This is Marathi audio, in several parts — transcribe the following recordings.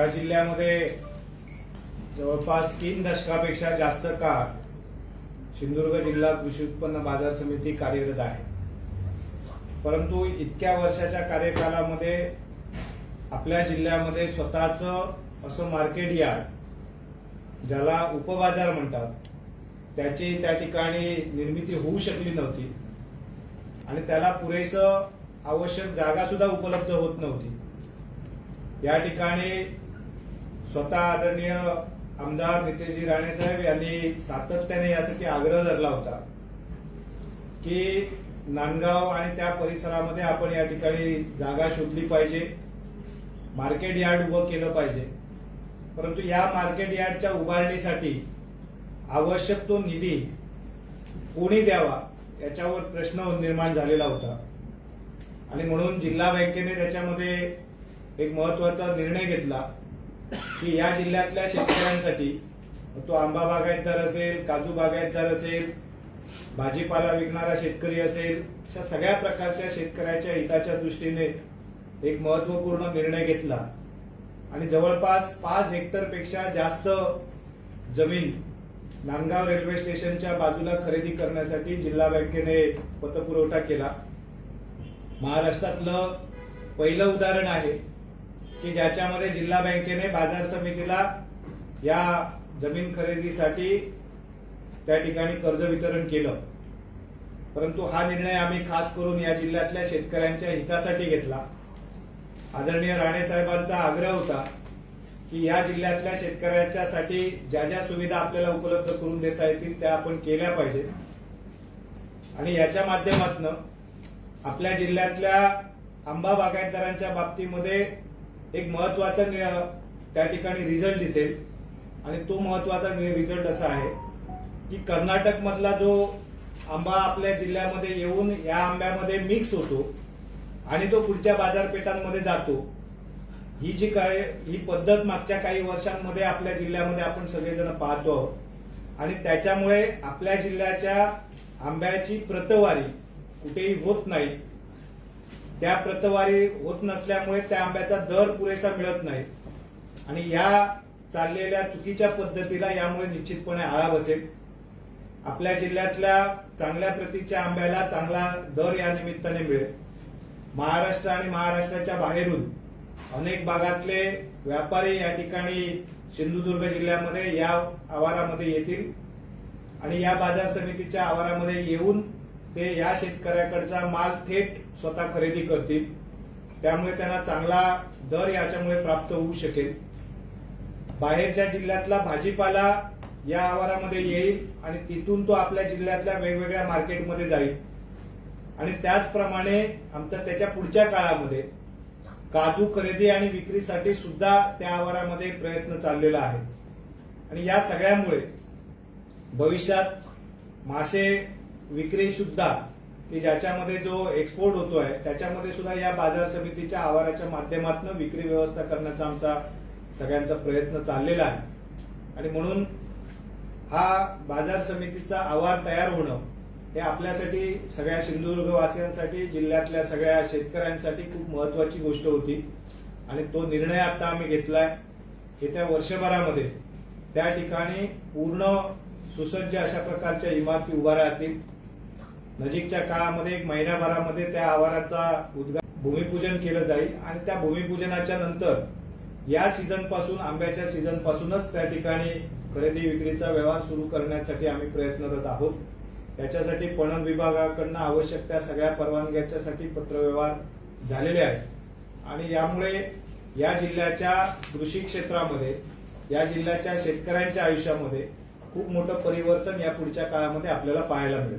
या जिल्ह्यामध्ये जवळपास तीन दशकापेक्षा जास्त काळ सिंधुदुर्ग जिल्हा कृषी उत्पन्न बाजार समिती कार्यरत आहे. परंतु इतक्या वर्षाच्या कार्यकालामध्ये आपल्या जिल्ह्यामध्ये स्वतःचं असं मार्केट यार्ड ज्याला उपबाजार म्हणतात त्याची त्या ठिकाणी निर्मिती होऊ शकली नव्हती. आणि त्याला पुरेसं आवश्यक जागा सुद्धा उपलब्ध होत नव्हती. या ठिकाणी स्वतः आदरणीय आमदार नितेशजी राणे साहेब यांनी सातत्याने यासाठी आग्रह धरला होता की नांदगाव आणि त्या परिसरामध्ये आपण या ठिकाणी जागा शोधली पाहिजे मार्केट यार्ड उभं केलं पाहिजे. परंतु या मार्केट यार्डच्या उभारणीसाठी आवश्यक तो निधी कोणी द्यावा याच्यावर प्रश्न निर्माण झालेला होता. आणि म्हणून जिल्हा बँकेने त्याच्यामध्ये एक महत्त्वाचा निर्णय घेतला. की या जिल्ह्यातल्या शेतकऱ्यांसाठी तो आंबा बागायतदार असेल काजू बागायतदार असेल भाजीपाला विकणारा शेतकरी असेल अशा सगळ्या प्रकारच्या शेतकऱ्याच्या हिताच्या दृष्टीने एक महत्त्वपूर्ण निर्णय घेतला. आणि जवळपास पाच हेक्टरपेक्षा जास्त जमीन नांदगाव रेल्वे स्टेशनच्या बाजूला खरेदी करण्यासाठी जिल्हा बँकेने पतपुरवठा केला. महाराष्ट्रातलं पहिलं उदाहरण आहे की ज्याच्यामध्ये जिल्हा बँकेने बाजार समितीला या जमीन खरेदीसाठी त्या ठिकाणी कर्ज वितरण केलं. परंतु हा निर्णय आम्ही खास करून या जिल्ह्यातल्या शेतकऱ्यांच्या हितासाठी घेतला. आदरणीय राणे साहेबांचा आग्रह होता की या जिल्ह्यातल्या शेतकऱ्यांच्यासाठी ज्या ज्या सुविधा आपल्याला उपलब्ध करून देता येतील त्या आपण केल्या पाहिजेत आणि याच्या माध्यमातून आपल्या जिल्ह्यातल्या आंबा बागायतदारांच्या बाबतीमध्ये एक महत्त्वाचा त्या ठिकाणी रिझल्ट दिसेल. आणि तो महत्त्वाचा रिझल्ट असा आहे की कर्नाटक मधला जो आंबा आपल्या जिल्ह्यामध्ये येऊन या आंब्यामध्ये मिक्स होतो आणि तो पुढच्या बाजारपेठांमध्ये जातो ही जी काय ही पद्धत मागच्या काही वर्षांमध्ये आपल्या जिल्ह्यामध्ये आपण सगळेजण पाहतो आहोत. आणि त्याच्यामुळे आपल्या जिल्ह्याच्या आंब्याची प्रतवारी कुठेही होत नाही. त्या प्रतवारी होत नसल्यामुळे त्या आंब्याचा दर पुरेसा मिळत नाही. आणि या चाललेल्या चुकीच्या पद्धतीला यामुळे निश्चितपणे आळा बसेल. आपल्या जिल्ह्यातल्या चांगल्या प्रतीच्या आंब्याला चांगला दर या निमित्ताने मिळेल. महाराष्ट्र आणि महाराष्ट्राच्या बाहेरून अनेक भागातले व्यापारी या ठिकाणी सिंधुदुर्ग जिल्ह्यामध्ये या आवारामध्ये येतील. आणि या बाजार समितीच्या आवारामध्ये येऊन ते या शेतकऱ्याकडचा माल थेट स्वतः खरेदी करतील. त्यामुळे त्यांना चांगला दर याच्यामुळे प्राप्त होऊ शकेल. बाहेरच्या जिल्ह्यातला भाजीपाला या आवारामध्ये येईल आणि तिथून तो आपल्या जिल्ह्यातल्या वेगवेगळ्या मार्केटमध्ये जाईल. आणि त्याचप्रमाणे आमचा त्याच्या पुढच्या काळामध्ये काजू खरेदी आणि विक्रीसाठी सुद्धा त्या आवारामध्ये प्रयत्न चाललेला आहे. आणि या सगळ्यामुळे भविष्यात मासे विक्री सुद्धा की ज्याच्यामध्ये जो एक्सपोर्ट होतोय त्याच्यामध्ये सुद्धा या बाजार समितीच्या आवाराच्या माध्यमातून विक्री व्यवस्था करण्याचा आमचा सगळ्यांचा प्रयत्न चाललेला आहे. आणि म्हणून हा बाजार समितीचा आवार तयार होणं हे आपल्यासाठी सगळ्या सिंधुदुर्गवासियांसाठी जिल्ह्यातल्या सगळ्या शेतकऱ्यांसाठी खूप महत्वाची गोष्ट होती. आणि तो निर्णय आता आम्ही घेतलाय. येत्या वर्षभरामध्ये त्या ठिकाणी पूर्ण सुसज्ज अशा प्रकारच्या इमारती उभा राहतील. नजीकच्या काळामध्ये एक महिन्याभरामध्ये त्या आवाराचा उद्घाटन भूमिपूजन केलं जाईल आणि त्या भूमिपूजनाच्या नंतर या सीझनपासून आंब्याच्या सीझन पासूनच त्या ठिकाणी खरेदी विक्रीचा व्यवहार सुरू करण्यासाठी आम्ही प्रयत्नरत आहोत. त्याच्यासाठी पणन विभागाकडनं आवश्यक त्या सगळ्या परवानग्याच्यासाठी पत्रव्यवहार झालेले आहेत. आणि यामुळे या जिल्ह्याच्या कृषी क्षेत्रामध्ये या जिल्ह्याच्या शेतकऱ्यांच्या आयुष्यामध्ये खूप मोठं परिवर्तन या पुढच्या काळामध्ये आपल्याला पाहायला मिळेल.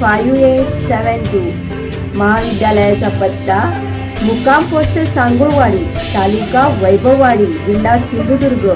five eight seven two महाविद्यालयाचा पत्ता मुक्काम पोस्ट सांगुळवाडी तालुका वैभववाडी जिल्हा सिंधुदुर्ग.